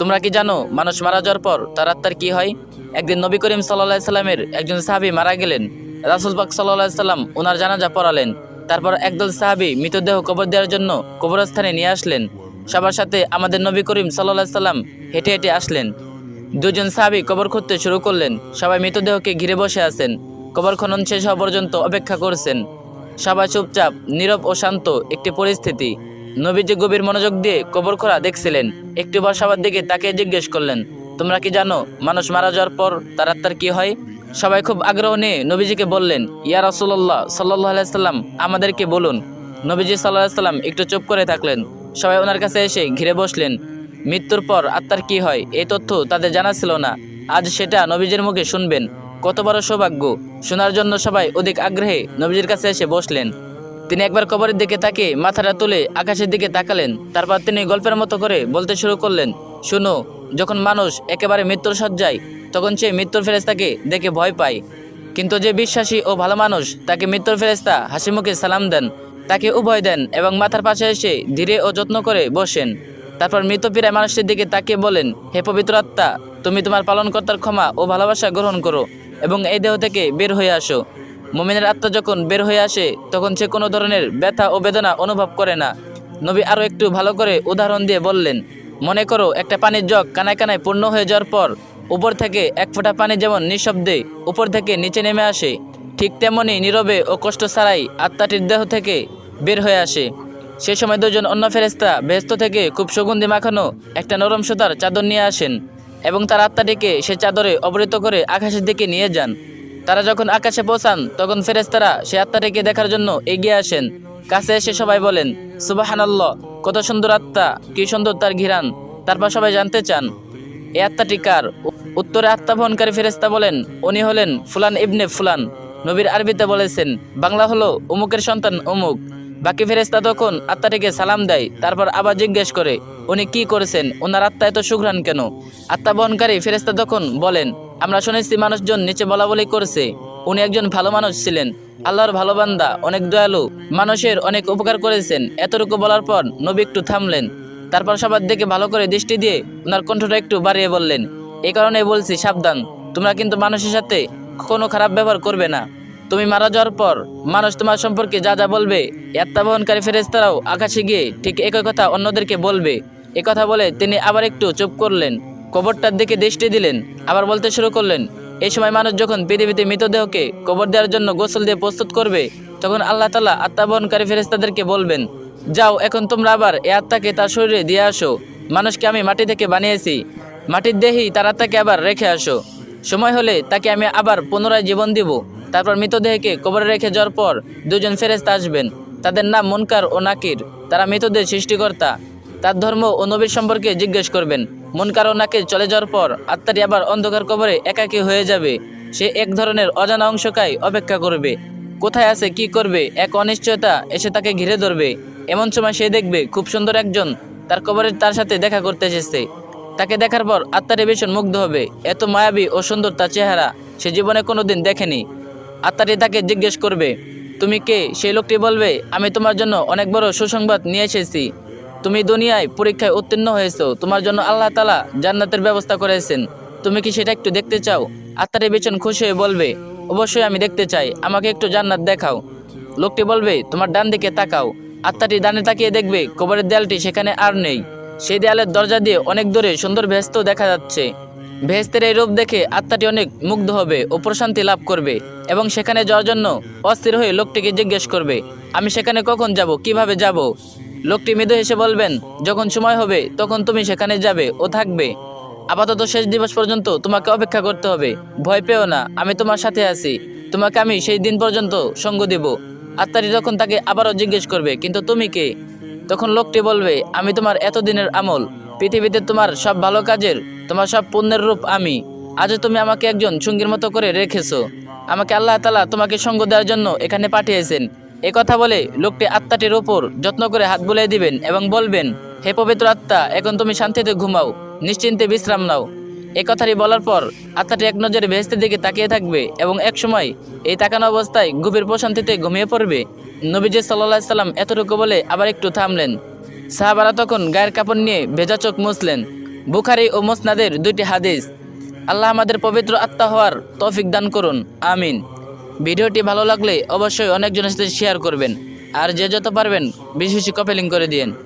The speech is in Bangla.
তোমরা কি জানো, মানুষ মারা যাওয়ার পর তার আত্মার কি হয়? একদিন নবী করিম সাল্লাহ সাল্লামের একজন সাহাবি মারা গেলেন। রাসুল পাক সাল্লাহ সাল্লাম ওনার জানাজা পড়ালেন। তারপর একদল সাহাবি মৃতদেহ কবর দেওয়ার জন্য কবরস্থানে নিয়ে আসলেন। সবার সাথে আমাদের নবী করিম সাল্লাহ সাল্লাম হেঁটে হেঁটে আসলেন। দুজন সাহাবি কবর খুঁড়তে শুরু করলেন। সবাই মৃতদেহকে ঘিরে বসে আছেন। কবর খনন শেষ হওয়া পর্যন্ত অপেক্ষা করছেন। সবাই চুপচাপ, নীরব ও শান্ত একটি পরিস্থিতি। নবীজি গভীর মনোযোগ দিয়ে কবর খোঁড়া দেখছিলেন, একটু বার সবার দিকে তাকে জিজ্ঞেস করলেন, তোমরা কি জানো মানুষ মারা যাওয়ার পর তার আত্মার কি হয়? সবাই খুব আগ্রহ নিয়ে নবীজিকে বললেন, ইয়া রাসুল্লাহ সাল্লাহ আলাইসাল্লাম আমাদেরকে বলুন। নবীজি সাল্লাহ সাল্লাম একটু চুপ করে থাকলেন। সবাই ওনার কাছে এসে ঘিরে বসলেন, মৃত্যুর পর আত্মার কি হয়? এই তথ্য তাদের জানা ছিল না। আজ সেটা নবীজির মুখে শুনবেন। কত বড় সৌভাগ্য। শোনার জন্য সবাই অধিক আগ্রহে নবীজির কাছে এসে বসলেন। তিনি একবার কবরের দিকে তাকিয়ে মাথাটা তুলে আকাশের দিকে তাকালেন। তারপর তিনি গল্পের মতো করে বলতে শুরু করলেন, শুনো, যখন মানুষ একেবারে মৃত্যুর সজ্জায় তখন সে মৃত্যুর ফেরেস্তাকে দেখে ভয় পায়। কিন্তু যে বিশ্বাসী ও ভালো মানুষ তাকে মৃত্যুর ফেরেস্তা হাসি মুখে সালাম দেন, তাকে উভয় দেন এবং মাথার পাশে এসে ধীরে ও যত্ন করে বসেন। তারপর মৃত পীড়ায় মানুষটির দিকে তাকিয়ে বলেন, হে পবিত্র আত্মা, তুমি তোমার পালনকর্তার ক্ষমা ও ভালোবাসা গ্রহণ করো এবং এই দেহ থেকে বের হয়ে আসো। মুমিনের আত্মা যখন বের হয়ে আসে, তখন সে কোনো ধরনের ব্যথা ও বেদনা অনুভব করে না। নবী আরও একটু ভালো করে উদাহরণ দিয়ে বললেন, মনে করো, একটা পানির জগ কানায় কানায় পূর্ণ হয়ে যাওয়ার পর, উপর থেকে এক ফোঁটা পানি যেমন নিঃশব্দে উপর থেকে নিচে নেমে আসে, ঠিক তেমনি নীরবে ও কষ্ট ছাড়াই আত্মাটির দেহ থেকে বের হয়ে আসে। সে সময় দুজন অন্য ফেরেস্তা ব্যস্ত থেকে খুব সুগন্ধি মাখানো একটা নরম সুতার চাদর নিয়ে আসেন এবং তার আত্মাটিকে সে চাদরে অবহিত করে আকাশের দিকে নিয়ে যান। তারা যখন আকাশে পৌঁছান, তখন ফেরেস্তারা সে আত্মাটিকে দেখার জন্য এগিয়ে আসেন। কাছে এসে সবাই বলেন, সুবাহানাল্লাহ, কত সুন্দর আত্মা, কি সুন্দর তার ঘিরান তারপর সবাই জানতে চান এ আত্মাটি কার? উত্তরে আত্মা বহনকারী ফেরেস্তা বলেন, উনি হলেন ফুলান ইবনে ফুলান। নবীর আরবিতে বলেছেন, বাংলা হলো অমুকের সন্তান অমুক বাকি ফেরেস্তা তখন আত্মাটিকে সালাম দেয়, তারপর আবার জিজ্ঞেস করে, উনি কি করেছেন? ওনার আত্মা এত সুঘ্রাণ কেন? আত্মা বহনকারী ফেরেস্তা তখন বলেন আমরা শুনেছি মানুষজন নিচে বলা বলি করছে, উনি একজন ভালো মানুষ ছিলেন। আল্লাহর ভালো বান্দা, অনেক দয়ালু, মানুষের অনেক উপকার করেছেন। এতটুকু বলার পর নবী একটু থামলেন। তারপর সবার দিকে ভালো করে দৃষ্টি দিয়ে ওনার কণ্ঠটা একটু বাড়িয়ে বললেন এই কারণে বলছি, সাবধান। তোমরা কিন্তু মানুষের সাথে কোনো খারাপ ব্যবহার করবে না। তুমি মারা যাওয়ার পর মানুষ তোমার সম্পর্কে যা যা বলবে বহনকারী ফেরেস্তারাও আকাশে গিয়ে ঠিক একই কথা অন্যদেরকে বলবে। এ কথা বলে তিনি আবার একটু চুপ করলেন। কবরটার দিকে দৃষ্টি দিলেন, আবার বলতে শুরু করলেন, এই সময় মানুষ যখন পৃথিবীতে মৃতদেহকে কবর দেওয়ার জন্য গোসল দিয়ে প্রস্তুত করবে, তখন আল্লাহ তালা আত্মা বহনকারী ফেরেস্তাদেরকে বলবেন, যাও, এখন তোমরা আবার এ আত্মাকে তার শরীরে দিয়ে আসো। মানুষকে আমি মাটি থেকে বানিয়েছি, মাটির দেহি তার আত্মাকে আবার রেখে আসো। সময় হলে তাকে আমি আবার পুনরায় জীবন দিব। তারপর মৃতদেহকে কবরে রেখে যাওয়ার পর দুজন ফেরেস্তা আসবেন। তাদের নাম মনকার ও নাকির। তারা মৃতদেহ সৃষ্টিকর্তা। তার ধর্ম ও নবীর সম্পর্কে জিজ্ঞেস করবেন। মনকার ও নাকির চলে যাওয়ার পর আত্মাটি আবার অন্ধকার কবরে একাকী হয়ে যাবে। সে এক ধরনের অজানা অংশকাই অপেক্ষা করবে। কোথায় আছে, কি করবে, এক অনিশ্চয়তা এসে তাকে ঘিরে ধরবে। এমন সময় সে দেখবে খুব সুন্দর একজন তার কবরের তার সাথে দেখা করতে এসেছে। তাকে দেখার পর আত্মারে ভীষণ মুগ্ধ হবে। এত মায়াবী ও সুন্দর তার চেহারা সে জীবনে কোনো দিন দেখেনি। আত্মাটি তাকে জিজ্ঞেস করবে, তুমি কে? সেই লোকটি বলবে, আমি তোমার জন্য অনেক বড় সুসংবাদ নিয়ে এসেছি। তুমি দুনিয়ায় পরীক্ষায় উত্তীর্ণ হয়েছো। তোমার জন্য আল্লাহ তালা জান্নাতের ব্যবস্থা করেছেন। তুমি কি সেটা একটু দেখতে চাও? আত্মারে ভীষণ খুশি হয়ে বলবে, অবশ্যই আমি দেখতে চাই। আমাকে একটু জান্নাত দেখাও। লোকটি বলবে, তোমার ডান দিকে তাকাও। আত্মাটি ডানে তাকিয়ে দেখবে, কবরের দেয়ালটি সেখানে আর নেই। সেই দেয়ালের দরজা দিয়ে অনেক দূরে সুন্দর ভেস্ত দেখা যাচ্ছে। ভেস্তের এই রূপ দেখে আত্মাটি অনেক মুগ্ধ হবে ও প্রশান্তি লাভ করবে এবং সেখানে যাওয়ার জন্য অস্থির হয়ে লোকটিকে জিজ্ঞেস করবে, আমি সেখানে কখন যাব? কীভাবে যাব? লোকটি মৃদু হেসে বলবেন, যখন সময় হবে, তখন তুমি সেখানে যাবে ও থাকবে। আপাতত শেষ দিবস পর্যন্ত তোমাকে অপেক্ষা করতে হবে। ভয় পেও না, আমি তোমার সাথে আছি। তোমাকে আমি সেই দিন পর্যন্ত সঙ্গ দিব। আত্মারি তখন তাকে আবারও জিজ্ঞেস করবে, কিন্তু তুমি কে? তখন লোকটি বলবে, আমি তোমার এতদিনের আমল। পৃথিবীতে তোমার সব ভালো কাজের, তোমার সব পুণ্যের রূপ আমি। আজও তুমি আমাকে একজন সঙ্গীর মতো করে রেখেছো। আমাকে আল্লাহ তালা তোমাকে সঙ্গ দেওয়ার জন্য এখানে পাঠিয়েছেন। কথা বলে লোকটি আত্মাটির ওপর যত্ন করে হাত বুলিয়ে দিবেন এবং বলবেন, হে পবিত্র আত্মা, এখন তুমি শান্তিতে ঘুমাও, নিশ্চিন্তে বিশ্রাম নাও। এ কথাটি বলার পর আত্মাটি এক নজরে ভেস্তের দিকে তাকিয়ে থাকবে এবং এক সময় এই তাকানো অবস্থায় গভীর প্রশান্তিতে ঘুমিয়ে পড়বে। নবীজি সাল্লাহ সাল্লাম এতটুকু বলে আবার একটু থামলেন। সাহাবারা তখন গায়ের কাপড় নিয়ে ভেজা চোখ মুছলেন। বুখারি ও মোসনাদের দুইটি হাদিস। আল্লাহ আমাদের পবিত্র আত্মা হওয়ার তৌফিক দান করুন। আমিন। ভিডিওটি ভালো লাগলে অবশ্যই অনেকজনের সাথে শেয়ার করবেন আর যে যত পারবেন, বেশি বেশি কপেলিং করে victory.